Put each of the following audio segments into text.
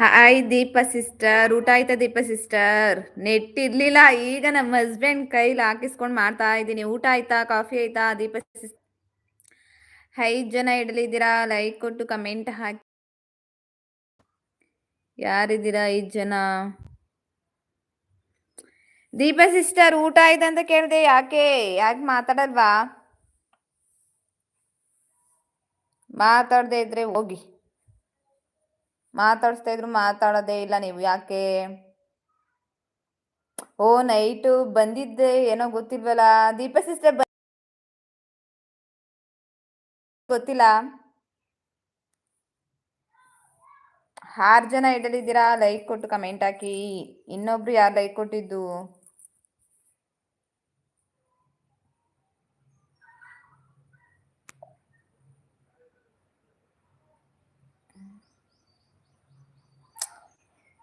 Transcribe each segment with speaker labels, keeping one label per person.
Speaker 1: Hi ದೀಪ sister ಊಟ ಆಯ್ತಾ ದೀಪ sister net ಇರ್ಲಿಲ್ಲ ಈಗ ನಮ್ಮ ಹಸ್ಬೆಂಡ್ ಕೈಲಿ ಹಾಕಿಸ್ಕೊಂಡು ಮಾಡ್ತಾ ಇದ್ದೀನಿ. ಊಟ ಆಯ್ತಾ? ಕಾಫಿ ಆಯ್ತಾ? ದೀಪ ಸಿಸ್ಟರ್ ಜನ ಇಡಲಿದ್ದೀರಾ ಲೈಕ್ ಕೊಟ್ಟು ಕಮೆಂಟ್ ಹಾಕಿ. ಯಾರಿದ್ದೀರಾ ಐದು ಜನ? ದೀಪ ಸಿಸ್ಟರ್ ಊಟ ಆಯ್ತಾ ಅಂತ ಕೇಳಿದೆ ಯಾಕೆ? ಯಾಕೆ ಮಾತಾಡಲ್ವಾ? ಮಾತಾಡದೆ ಇದ್ರೆ ಹೋಗಿ. ಮಾತಾಡಿಸ್ತಾ ಇದ್ರು ಮಾತಾಡೋದೇ ಇಲ್ಲ ನೀವು ಯಾಕೆ? ಓ ನೈಟು ಬಂದಿದ್ದೆ, ಏನೋ ಗೊತ್ತಿಲ್ವಲ್ಲ? ದೀಪ ಸಿಸ್ಟರ್ ಗೊತ್ತಿಲ್ಲ. ಆರು ಜನ ಇಡಲಿದ್ದೀರಾ ಲೈಕ್ ಕೊಟ್ಟು ಕಮೆಂಟ್ ಹಾಕಿ. ಇನ್ನೊಬ್ರು ಯಾರು ಲೈಕ್ ಕೊಟ್ಟಿದ್ದು?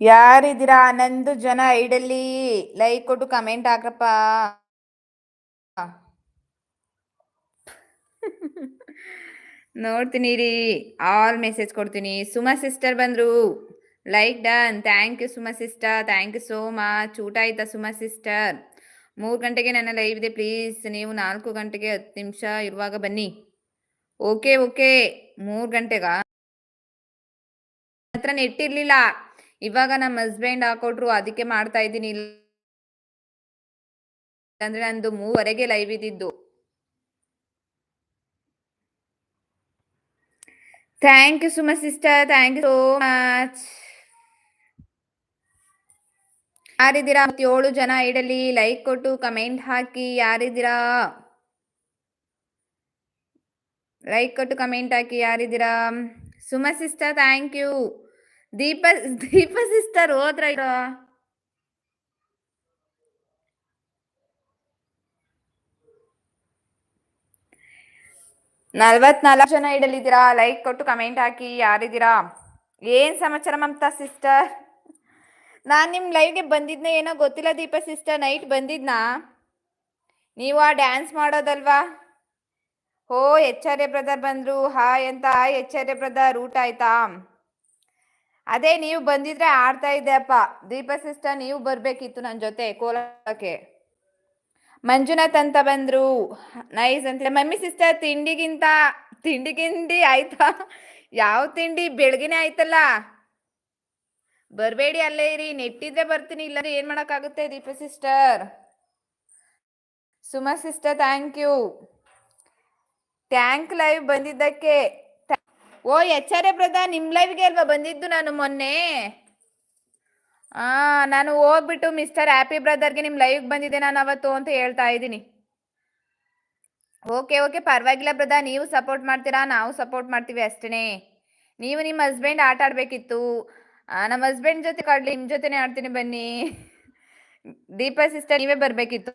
Speaker 1: ಯಾರಿದ್ದೀರಾ? ಹನ್ನೊಂದು ಜನ ಐಡಲ್ಲಿ ಲೈಕ್ ಕೊಟ್ಟು ಕಮೆಂಟ್ ಹಾಕ್ರಪ್ಪ. ನೋಡ್ತೀನಿ ರೀ ಆಲ್ ಮೆಸೇಜ್ ಕೊಡ್ತೀನಿ. ಸುಮಾ ಸಿಸ್ಟರ್ ಬಂದ್ರು. Like done thank you Suma sister thank you so much ಊಟ ಆಯ್ತಾ ಸುಮಾ ಸಿಸ್ಟರ್ ಮೂರು ಗಂಟೆಗೆ ನನ್ನ ಲೈವ್ ಇದೆ. ಪ್ಲೀಸ್ ನೀವು ನಾಲ್ಕು ಗಂಟೆಗೆ ಹತ್ತು ನಿಮಿಷ ಇರುವಾಗ ಬನ್ನಿ. ಓಕೆ ಓಕೆ ಮೂರು ಗಂಟೆಗಾ? ಹತ್ರ ನೆಟ್ ಇರ್ಲಿಲ್ಲ ಇವಾಗ ನಮ್ಮ ಹಸ್ಬೆಂಡ್ ಹಾಕೊಟ್ರು, ಅದಕ್ಕೆ ಮಾಡ್ತಾ ಇದ್ದೀನಿ. ಅಂದ್ರೆ ನಂದು ಮೂವರೆಗೆ ಲೈವ್ ಇದ್ದಿದ್ದು. Thank you Suma sister thank you so much ಯಾರಿದ್ದೀರಾ? ಏಳು ಜನ ಇಡಲಿ. ಲೈಕ್ ಕೊಟ್ಟು ಕಮೆಂಟ್ ಹಾಕಿ. ಯಾರಿದ್ದೀರಾ? ಲೈಕ್ ಕೊಟ್ಟು ಕಮೆಂಟ್ ಹಾಕಿ. ಯಾರಿದ್ದೀರಾ? Suma sister thank you Deepa Deepa sister ಹೋದ್ರ ನಲ್ವತ್ನಾಲ್ಕು ಜನ ಇಡಲಿದ್ದೀರಾ? ಲೈಕ್ ಕೊಟ್ಟು ಕಮೆಂಟ್ ಹಾಕಿ, ಯಾರಿದ್ದೀರಾ? ಏನ್ ಸಮಾಚಾರ ಮಮತಾ ಸಿಸ್ಟರ್? ನಾನು ನಿಮ್ಮ ಲೈವ್ಗೆ ಬಂದಿದ್ನ ಏನೋ ಗೊತ್ತಿಲ್ಲ ದೀಪ ಸಿಸ್ಟರ್ ನೈಟ್ ಬಂದಿದ್ನಾ? ನೀವು ಆ dance ಮಾಡೋದಲ್ವಾ? O H R A brother ಬಂದ್ರು. ಹಾಯ್ ಅಂತ, hi H R A brother ಊಟ ಆಯ್ತಾ? ಅದೇ ನೀವು ಬಂದಿದ್ರೆ ಆಡ್ತಾ ಇದ್ದೆ ಅಪ್ಪ ದೀಪ ಸಿಸ್ಟರ್ ನೀವು ಬರ್ಬೇಕಿತ್ತು ನನ್ನ ಜೊತೆ ಕೋಲಕ್ಕೆ ಮಂಜುನಾಥ್ ಅಂತ ಬಂದ್ರು. ನೈಸ್ ಅಂತ. ಮಮ್ಮಿ ಸಿಸ್ಟರ್, ತಿಂಡಿಗಿಂತ, ತಿಂಡಿಗಿಂಡಿ ಆಯ್ತಾ? ಯಾವ ತಿಂಡಿ? ಬೆಳಗಿನೇ ಆಯ್ತಲ್ಲ. ಬರಬೇಡಿ ಅಲ್ಲೇ ಇರಿ. ನೆಟ್ಟಿದ್ರೆ ಬರ್ತೀನಿ. ಇಲ್ಲಾಂದ್ರೆ ಏನ್ ಮಾಡೋಕ್ಕಾಗುತ್ತೆ Deepa sister? Suma sister thank you thank live ಬಂದಿದ್ದಕ್ಕೆ. ಓ ಎ ಬ್ರದರ್ ನಿಮ್ಮ ಲೈವ್ಗೆ ಅಲ್ವಾ ಬಂದಿದ್ದು ನಾನು ಮೊನ್ನೆ? ಆ, ನಾನು ಹೋಗ್ಬಿಟ್ಟು ಮಿಸ್ಟರ್ ಹ್ಯಾಪಿ ಬ್ರದರ್ಗೆ ನಿಮ್ಮ ಲೈವ್ ಬಂದಿದ್ದೆ ನಾನು ಅವತ್ತು ಅಂತ ಹೇಳ್ತಾ ಇದ್ದೀನಿ. ಓಕೆ ಓಕೆ, ಪರವಾಗಿಲ್ಲ ಬ್ರದರ್ ನೀವು ಸಪೋರ್ಟ್ ಮಾಡ್ತೀರಾ? ನಾವು ಸಪೋರ್ಟ್ ಮಾಡ್ತೀವಿ ಅಷ್ಟೇ ನೀವು ನಿಮ್ಮ ಹಸ್ಬೆಂಡ್ ಆಟ ಆಡ್ಬೇಕಿತ್ತು. ನಮ್ಮ ಹಸ್ಬೆಂಡ್ ಜೊತೆ ಕಾಡ್ಲಿ ನಿಮ್ಮ ಜೊತೆನೇ ಆಡ್ತೀನಿ ಬನ್ನಿ. ದೀಪ ಸಿಸ್ಟರ್ ನೀವೇ ಬರಬೇಕಿತ್ತು.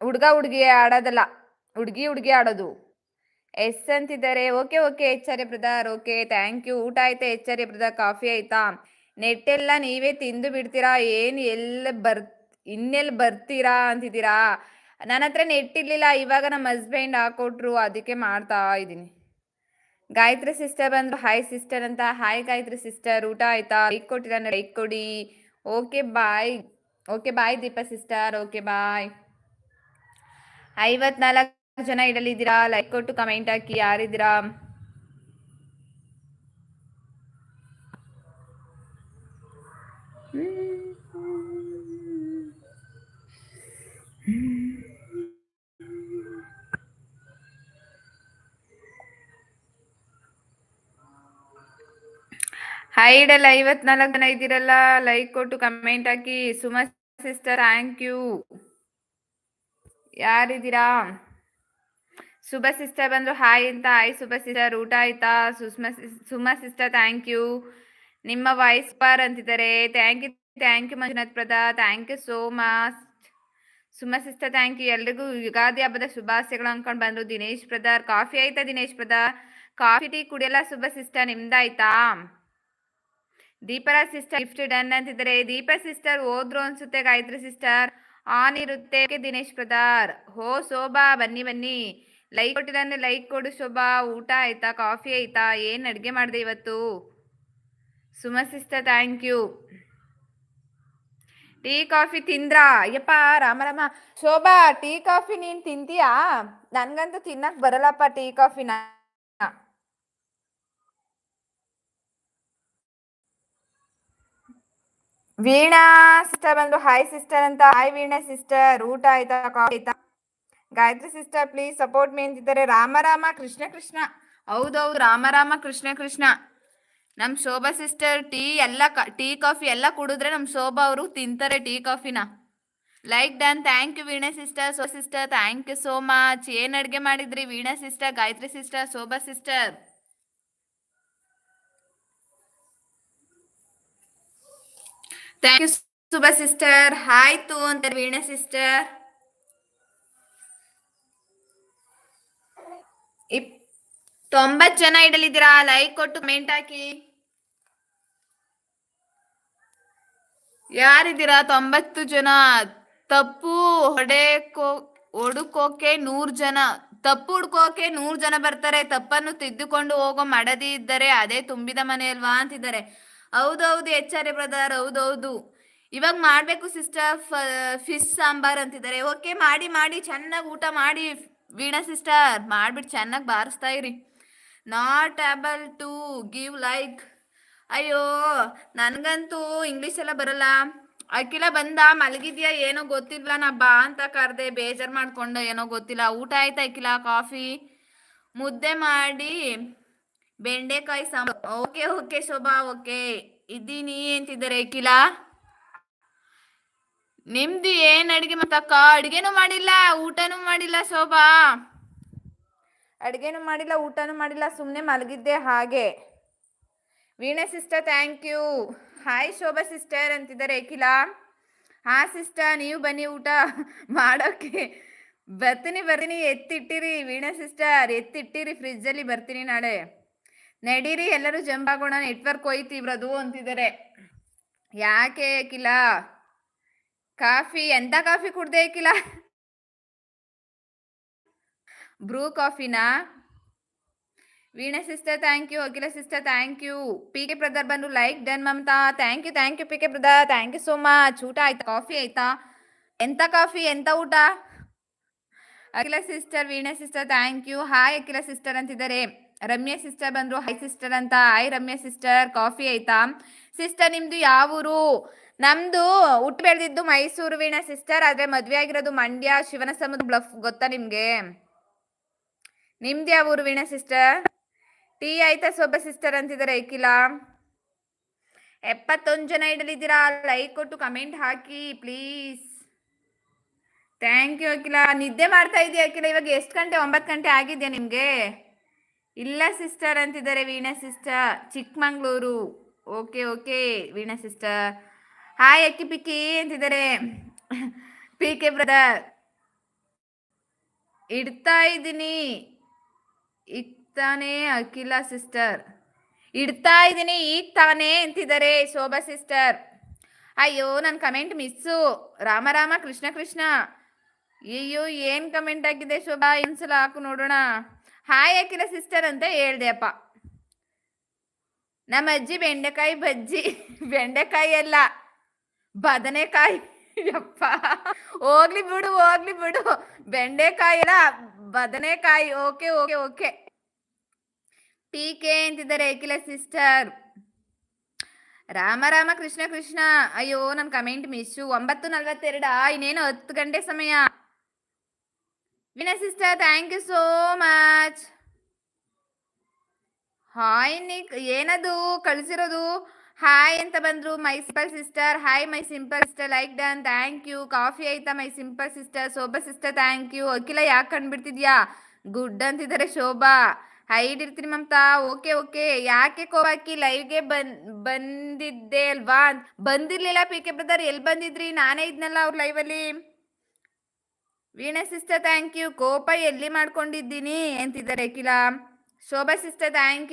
Speaker 1: ಹುಡ್ಗ ಹುಡುಗಿ ಆಡೋದಲ್ಲ, ಹುಡ್ಗಿ ಹುಡ್ಗಿ ಆಡೋದು. ಎಸ್ ಅಂತಿದ್ದಾರೆ ಓಕೆ ಓಕೆ ಎಚ್ಚರಿ ಬ್ರದರ್. Okay, thank you. ಊಟ ಆಯ್ತಾ? ಎಚ್ಚರಿ ಬ್ರದರ್, ಕಾಫಿ ಆಯ್ತಾ? ನೆಟ್ಟೆಲ್ಲ ನೀವೇ ತಿಂದು ಬಿಡ್ತೀರಾ? ಏನು ಎಲ್ಲ ಬರ್, ಇನ್ನೆಲ್ಲಿ ಬರ್ತೀರಾ ಅಂತಿದ್ದೀರಾ? ನನ್ನ ಹತ್ರ ನೆಟ್ ಇರಲಿಲ್ಲ ಇವಾಗ ನಮ್ಮ ಹಸ್ಬೆಂಡ್ ಹಾಕೊಟ್ರು. ಅದಕ್ಕೆ ಮಾಡ್ತಾ ಇದ್ದೀನಿ. ಗಾಯತ್ರಿ ಸಿಸ್ಟರ್ ಬಂದು ಹಾಯ್ ಸಿಸ್ಟರ್ ಅಂತ. ಹಾಯ್ ಗಾಯತ್ರಿ ಸಿಸ್ಟರ್ ಊಟ ಆಯ್ತಾ? ಲೈಕ್ ಕೊಟ್ಟಿರ ಲೈಕ್ ಕೊಡಿ. Okay bye okay bye Deepa sister okay bye ಐವತ್ನಾಲ್ಕು ಜನ ಇಡಲಿದ್ದೀರಾ? ಲೈಕ್ ಕೊಟ್ಟು ಕಮೆಂಟ್ ಹಾಕಿ. ಯಾರಿದ್ದೀರಾ? ಹೈಡಲ್ಲ ಐವತ್ನಾಲ್ಕು ಜನ ಇದ್ದೀರಲ್ಲ. ಲೈಕ್ ಕೊಟ್ಟು ಕಮೆಂಟ್ ಹಾಕಿ. ಸುಮಾ ಸಿಸ್ಟರ್ ಥ್ಯಾಂಕ್ ಯು ಯಾರಿದ್ದೀರಾ? ಸುಭ ಸಿಸ್ಟರ್ ಬಂದ್ರು. ಹಾಯ್ ಅಂತ ಹಾಯ್ ಶುಭ ಸಿಸ್ಟರ್, ಊಟ ಆಯ್ತಾ? Sushma Suma sister thank you ನಿಮ್ಮ ವಾಯ್ಸ್ ಪಾರ್ ಅಂತಿದ್ದಾರೆ. Thank you thank you Manjunath ಪ್ರದಾ. Thank you so much Suma sister thank you ಎಲ್ರಿಗೂ ಯುಗಾದಿ ಹಬ್ಬದ ಶುಭಾಶಯಗಳು ಅನ್ಕೊಂಡು ಬಂದ್ರು. ದಿನೇಶ್ ಪ್ರದಾರ್ ಕಾಫಿ ಆಯ್ತಾ ದಿನೇಶ್ ಪ್ರದಾ? ಕಾಫಿ ಟೀ ಕುಡಿಯಲ್ಲ ಶುಭ ಸಿಸ್ಟರ್, ನಿಮ್ದಾಯ್ತಾ? ದೀಪರಾಜ್ ಸಿಸ್ಟರ್ ಗಿಫ್ಟ್ ಡನ್ ಅಂತಿದ್ದಾರೆ. ದೀಪ ಸಿಸ್ಟರ್, ಹೋದ್ರು ಅನ್ಸುತ್ತೆ ಗಾಯತ್ರಿ ಸಿಸ್ಟರ್. ಆನ್ ಇರುತ್ತೆ. ದಿನೇಶ್ ಪ್ರದಾರ್ ಹೋ, ಶೋಭಾ, ಬನ್ನಿ ಬನ್ನಿ. ಲೈಕ್ ಕೊಟ್ಟಿದ್ದಾನೆ ಲೈಕ್ ಕೊಡು ಶೋಭಾ, ಊಟ ಆಯ್ತಾ ಕಾಫಿ ಆಯ್ತಾ, ಏನ್ ಅಡ್ಗೆ ಮಾಡಿದೆ ಇವತ್ತು? Suma sister thank you tea coffee ತಿಂದ್ರಾ? ಅಯ್ಯಪ್ಪ, ರಾಮ ರಾಮ. ಶೋಭಾ ಟೀ ಕಾಫಿ ನೀನ್ ತಿಂತೀಯಾ? ನನ್ಗಂತೂ ತಿನ್ನಕ್ ಬರಲ್ಲಪ್ಪ ಟೀ ಕಾಫಿನ ವೀಣಾ ಸಿಸ್ಟರ್ ಬಂದು ಹಾಯ್ ಸಿಸ್ಟರ್ ಅಂತ. ಹಾಯ್ ವೀಣಾ ಸಿಸ್ಟರ್ ಊಟ ಆಯ್ತಾ ಕಾಫಿ ಆಯ್ತಾ? Gayatri sister please support me ಅಂತಿದ್ದಾರೆ. ರಾಮ ರಾಮ, ಕೃಷ್ಣ ಕೃಷ್ಣ. ಹೌದೌದು ರಾಮ ರಾಮ, ಕೃಷ್ಣ ಕೃಷ್ಣ. ನಮ್ ಶೋಭಾ ಸಿಸ್ಟರ್ ಟೀ ಎಲ್ಲ ಟೀ ಕಾಫಿ ಎಲ್ಲ ಕುಡಿದ್ರೆ ನಮ್ ಶೋಭಾ ಅವರು ತಿಂತಾರೆ ಟೀ ಕಾಫಿನ like done thank you Veena sister so sister thank you so much ಏನ್ ಅಡ್ಗೆ ಮಾಡಿದ್ರಿ, Veena sister Gayatri sister Shobha sister thank you Shubha sister ಹಾಯ್ತು ಅಂತ ವೀಣಾ ಸಿಸ್ಟರ್ ಇಪ್ ತೊಂಬತ್ ಜನ ಇಡಲಿದ್ದೀರಾ? ಲೈಕ್ ಕೊಟ್ಟು ಕಮೆಂಟ್ ಹಾಕಿ. ಯಾರಿದ್ದೀರಾ? ತೊಂಬತ್ತು ಜನ. ತಪ್ಪು ಹೊಡೆಕೋ ಹುಡುಕೋಕೆ ನೂರ್ ಜನ. ತಪ್ಪು ಹುಡ್ಕೋಕೆ ನೂರ್ ಜನ ಬರ್ತಾರೆ. ತಪ್ಪನ್ನು ತಿದ್ದುಕೊಂಡು ಹೋಗೋ ಮಡದಿ ಇದ್ದರೆ ಅದೇ ತುಂಬಿದ ಮನೆ ಅಲ್ವಾ ಅಂತಿದ್ದಾರೆ. ಹೌದೌದು, ಎಚ್ ಆರ್ ಬ್ರದರ್, ಹೌದೌದು. ಇವಾಗ ಮಾಡ್ಬೇಕು ಸಿಸ್ಟರ್ ಫಿಶ್ ಸಾಂಬಾರ್ ಅಂತಿದ್ದಾರೆ. ಓಕೆ ಮಾಡಿ ಮಾಡಿ, ಚೆನ್ನಾಗಿ ಊಟ ಮಾಡಿ. ವೀಣಾ ಸಿಸ್ಟರ್ ಮಾಡ್ಬಿಟ್ಟು ಚೆನ್ನಾಗಿ ಬಾರಿಸ್ತಾ ಇರಿ. Not able to give like ಅಯ್ಯೋ, ನನಗಂತೂ ಇಂಗ್ಲೀಷ್ ಎಲ್ಲ ಬರಲ್ಲ. ಅಕ್ಕಿಲ ಬಂದ, ಮಲಗಿದ್ಯಾ ಏನೋ ಗೊತ್ತಿಲ್ಲ, ನಾ ಬಾ ಅಂತ ಕರೆದೆ, ಬೇಜಾರ್ ಮಾಡ್ಕೊಂಡ, ಏನೋ ಗೊತ್ತಿಲ್ಲ. ಊಟ ಆಯ್ತಾ ಅಕ್ಕಿಲ ಕಾಫಿ ಮುದ್ದೆ ಮಾಡಿ, ಬೆಂಡೆಕಾಯಿ sambar. Okay okay Shobha okay ಇದ್ದೀನಿ ಅಂತಿದ್ದಾರೆ ಅಖಿಲ? ನಿಮ್ದು ಏನ್ ಅಡಿಗೆ ಮತ್ತಕ್ಕ ಅಡಿಗೆನು ಮಾಡಿಲ್ಲ, ಊಟನೂ ಮಾಡಿಲ್ಲ ಶೋಭಾ. ಅಡಿಗೆನು ಮಾಡಿಲ್ಲ, ಊಟನೂ ಮಾಡಿಲ್ಲ ಸುಮ್ಮನೆ ಮಲಗಿದ್ದೆ ಹಾಗೆ. Veena sister thank you hi Shobha sister ಅಂತಿದ್ದಾರೆ ಅಖಿಲ ಹಾ ಸಿಸ್ಟರ್ ನೀವು ಬನ್ನಿ ಊಟ ಮಾಡೋಕೆ. ಬರ್ತೀನಿ ಬರ್ತೀನಿ, ಎತ್ತಿಟ್ಟಿರಿ ವೀಣಾ ಸಿಸ್ಟರ್ ಎತ್ತಿಟ್ಟಿರಿ ಫ್ರಿಜ್ಜಲ್ಲಿ ಬರ್ತೀನಿ ನಾಳೆ. ನಡೀರಿ, ಎಲ್ಲರೂ ಜಂಪ್ ಆಗೋಣ ನೆಟ್ವರ್ಕ್ ಹೋಯ್ತು ಇವ್ರದು ಅಂತಿದ್ದಾರೆ. ಯಾಕೆ ಅಖಿಲ ಕಾಫಿ? ಎಂತ ಕಾಫಿ ಕುಡ್ದೆ Bru ಕಾಫಿನಾ? Veena sister thank you Akhila sister thank you P K brother ಬಂದು like done Mamata. Thank you thank you P K brother thank you so much ಊಟ ಆಯ್ತಾ? ಕಾಫಿ ಆಯ್ತಾ? ಎಂತ ಕಾಫಿ? ಎಂತ ಊಟ? Akhila sister, Veena sister thank you hi Akhila sister ಅಂತಿದ್ದಾರೆ. Ramya sister ಬಂದ್ರು. Hi sister ಅಂತ. Hi Ramya sister. ಕಾಫಿ ಆಯ್ತಾ? ಸಿಸ್ಟರ್, ನಿಮ್ದು ಯಾವ ಊರು ನಮ್ದು ಹುಟ್ಟು ಬೆಳೆದಿದ್ದು ಮೈಸೂರು ವೀಣಾ ಸಿಸ್ಟರ್ ಆದ್ರೆ ಮದ್ವೆ ಆಗಿರೋದು ಮಂಡ್ಯ, ಶಿವನ ಸಮುದ್ರ ಬ್ಲಫ್ ಗೊತ್ತಾ ನಿಮ್ಗೆ? ನಿಮ್ದು ಯಾವ ಊರು ವೀಣಾ ಸಿಸ್ಟರ್ ಟೀ ಆಯ್ತಾ ಸೊಬ್ಬ ಸಿಸ್ಟರ್ ಅಂತಿದ್ದಾರೆ ಐಕಿಲ ಎಪ್ಪತ್ತೊಂದು ಜನ ಇಡಲಿದ್ದೀರಾ? ಲೈಕ್ ಕೊಟ್ಟು ಕಮೆಂಟ್ ಹಾಕಿ ಪ್ಲೀಸ್ ಥ್ಯಾಂಕ್ ಯು ಅಕಿಲ ನಿದ್ದೆ ಮಾಡ್ತಾ ಇದೆಯಾ ಅಕಿಲ ಇವಾಗ ಎಷ್ಟು ಗಂಟೆ? ಒಂಬತ್ತು ಗಂಟೆ ಆಗಿದೆಯಾ ನಿಮಗೆ? ಇಲ್ಲ ಸಿಸ್ಟರ್ ಅಂತಿದ್ದಾರೆ Veena sister Chikkamagaluru okay okay Veena sister hi ಅಕ್ಕಿ ಪಿಕ್ಕಿ ಅಂತಿದ್ದಾರೆ ಪಿ ಕೆ ಬ್ರದರ್ ಇಡ್ತಾ ಇದ್ದೀನಿ. ಇಕ್ತಾನೆ ಅಖಿಲ ಸಿಸ್ಟರ್ ಇಡ್ತಾ ಇದ್ದೀನಿ ಈಗ ಅಂತಿದ್ದಾರೆ ಶೋಭಾ ಸಿಸ್ಟರ್ ಅಯ್ಯೋ ನನ್ನ ಕಮೆಂಟ್ ಮಿಸ್ಸು ರಾಮ ರಾಮ, ಕೃಷ್ಣ ಕೃಷ್ಣ. ಅಯ್ಯೋ, ಏನು ಕಮೆಂಟ್ ಆಗಿದೆ ಶೋಭಾ? ಇನ್ಸಲ ಹಾಕು ನೋಡೋಣ. ಹಾಯ್ ಅಖಿಲ ಸಿಸ್ಟರ್ ಅಂತ ಹೇಳ್ದೆ ಅಪ್ಪ. ನಮ್ಮ ಅಜ್ಜಿ ಬೆಂಡೆಕಾಯಿ ಬಜ್ಜಿ. ಬೆಂಡೆಕಾಯಿ ಅಲ್ಲ. ಬದನೆಕಾಯಿ. ಯಪ್ಪ. ಹೋಗ್ಲಿ ಬಿಡು ಹೋಗ್ಲಿ ಬಿಡು. ಬೆಂಡೆಕಾಯಿ ಅಲ್ಲ, ಬದನೆಕಾಯಿ. Okay okay okay. P K ಅಂತಿದ್ದಾರೆ ಅಖಿಲ ಸಿಸ್ಟರ್. ರಾಮ ರಾಮ, ಕೃಷ್ಣ ಕೃಷ್ಣ. ಅಯ್ಯೋ ನನ್ನ ಕಮೆಂಟ್ ಮಿಸ್ಸು. ಒಂಬತ್ತು ನಲ್ವತ್ತೆರಡ. ಇನ್ನೇನು ಹತ್ತು ಗಂಟೆ ಸಮಯ. Veena sister thank you so much hi Nick, ಏನದು? ಕಳಿಸಿರೋದು? ಹಾಯ್ ಅಂತ ಬಂದ್ರು? My simple sister hi my simple sister like done thank you coffee ಆಯ್ತಾ my simple sister Shobha sister thank you Akhila ಯಾಕೆ ಕಂಡ್ಬಿಡ್ತಿದ್ಯಾ? ಗುಡ್ ಅಂತಿದ್ದಾರೆ ಶೋಭಾ. ಹೈಡ್ ಇರ್ತೀನಿ Mamata. Okay okay ಯಾಕೆ ಕೋವಾಕಿ ಲೈವ್ಗೆ ಬನ್ ಬಂದಿದ್ದೆ ಅಲ್ವಾ? ಬಂದಿರ್ಲಿಲ್ಲ ಪಿ ಕೆ ಬ್ರದರ್ ಎಲ್ಲಿ ಬಂದಿದ್ರಿ? ನಾನೇ ಇದ್ನಲ್ಲ ಅವ್ರ ಲೈವಲ್ಲಿ ವೀಣಾ ಸಿಸ್ಟರ್ ಥ್ಯಾಂಕ್ ಯು ಕೋಪ ಎಲ್ಲಿ ಮಾಡ್ಕೊಂಡಿದ್ದೀನಿ? ಅಂತಿದ್ದಾರೆ ಅಖಿಲ ಶೋಭಾ ಸಿಸ್ಟರ್ ಥ್ಯಾಂಕ್ ಯು